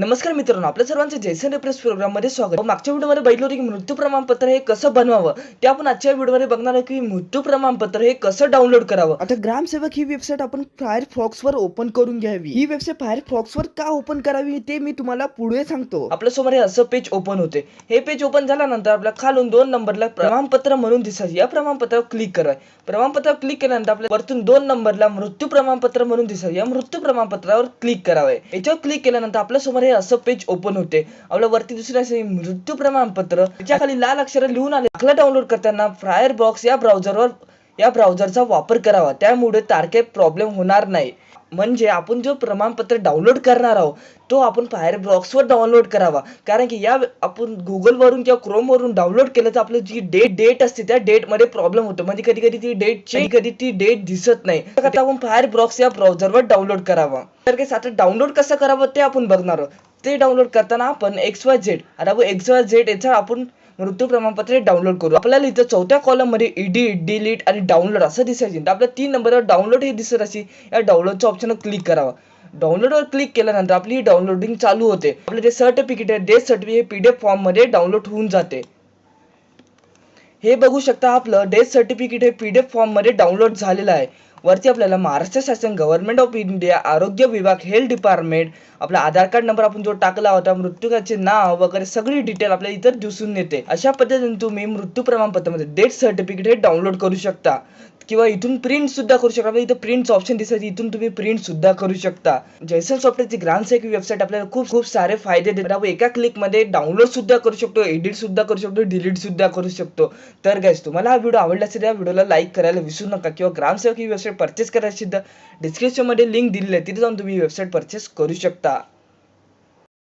नमस्कार मित्रांनो आपल्या सर्वांचे जैसन रेप्रेस प्रोग्राममध्ये स्वागत मागच्या व्हिडिओमध्ये बघितलं होतं की मृत्यू प्रमाणपत्र हे कसं बनवावं? ते आपण आजच्या व्हिडिओमध्ये बघणार आहे की मृत्यू प्रमाणपत्र हे कसं डाउनलोड करावं? आता ग्रामसेवक ही वेबसाईट आपण फायरफॉक्स वर ओपन करून घ्यावी. ही वेबसाईट फायरफॉक्स वर का ओपन करावी ते मी तुम्हाला पुढे सांगतो. आपल्यासमोर हे असं पेज ओपन होते. हे पेज ओपन झाल्यानंतर आपल्या खालून दोन नंबरला प्रमाणपत्र म्हणून दिसत या प्रमाणपत्रावर क्लिक करा. प्रमाणपत्रावर क्लिक केल्यानंतर आपल्या वरतून दोन नंबरला मृत्यू प्रमाणपत्र म्हणून दिसत या मृत्यू प्रमाणपत्रावर क्लिक करावे. याच्यावर क्लिक केल्यानंतर आपल्यासमोर हे असं पेज ओपन होते. आपल्या वरती दुसरं असे मृत्यू प्रमाणपत्र. त्याच्याखाली लाल अक्षर लिहून आले दाखला डाउनलोड करताना फ्रायर बॉक्स या ब्राउझरवर या ब्राउझरचा वापर करावा. त्यामुळे तारखे प्रॉब्लेम होणार नाही. म्हणजे आपण जो प्रमाणपत्र डाउनलोड करणार आहोत तो आपण फायर वर डाउनलोड करावा. कारण की या आपण गुगलवरून किंवा क्रोमवरून डाउनलोड केलं तर आपलं जी डेट डेट असते त्या डेटमध्ये प्रॉब्लेम होतो. म्हणजे कधी कधी ती डेट चेंज कधी ती डेट दिसत नाही. आपण फायर ब्रॉक्स या ब्राउझरवर डाउनलोड करावा. तर काय आता डाउनलोड कसं करावं ते आपण बघणार आहोत. ते डाउनलोड करताना आपण एक्स वाय झेड आता एक्स वाय झेड याचा आपण मृत्यू प्रमाणपत्र डाउनलोड करू. आपल्याला इथं चौथ्या कॉलममध्ये एडिट डिलीट आणि डाउनलोड असं दिसायचे तर आपल्या तीन नंबरवर डाउनलोड हे दिसत असेल या डाउनलोडच्या ऑप्शनवर क्लिक करावा. डाउनलोडवर क्लिक केल्यानंतर आपली ही डाउनलोडिंग चालू होते. आपलं जे सर्टिफिकेट आहे डेथ सर्टिफिकेट पीडीएफ फॉर्ममध्ये डाउनलोड होऊन जाते. हे बघू शकता आपलं डेथ सर्टिफिकेट हे पीडीएफ फॉर्ममध्ये डाउनलोड झालेलं आहे. वरती आपल्याला महाराष्ट्र शासन गव्हर्नमेंट ऑफ इंडिया आरोग्य विभाग हेल्थ डिपार्टमेंट आपला आधार कार्ड नंबर आपण जो टाकला होता मृत्यूकाचे नाव वगैरे सगळी डिटेल आपल्याला इथं दिसून येते. अशा पद्धतीने तुम्ही मृत्यू प्रमाणपत्रामध्ये डेथ सर्टिफिकेट हे डाउनलोड करू शकता. किंवा इथून प्रिंट सुद्धा करू शकता. इथं प्रिंट ऑप्शन दिसत इथून तुम्ही प्रिंट सुद्धा करू शकता. जयसन सॉफ्टवेअरची ग्रामसेवक वेबसाईट आपल्याला खूप खूप सारे फायदे देतात आपण एका क्लिकमध्ये डाउनलोड सुद्धा करू शकतो एडिट सुद्धा करू शकतो डिलीट सुद्धा करू शकतो. तर गाईस तुम्हाला हा व्हिडिओ आवडला असेल या व्हिडिओला लाईक करायला विसरू नका. किंवा ग्रामसेवक ही वेबसाईट परचेस करायची तर डिस्क्रिप्शनमध्ये लिंक दिलेली आहे. तिथे जाऊन तुम्ही वेबसाईट परचेस करू शकता.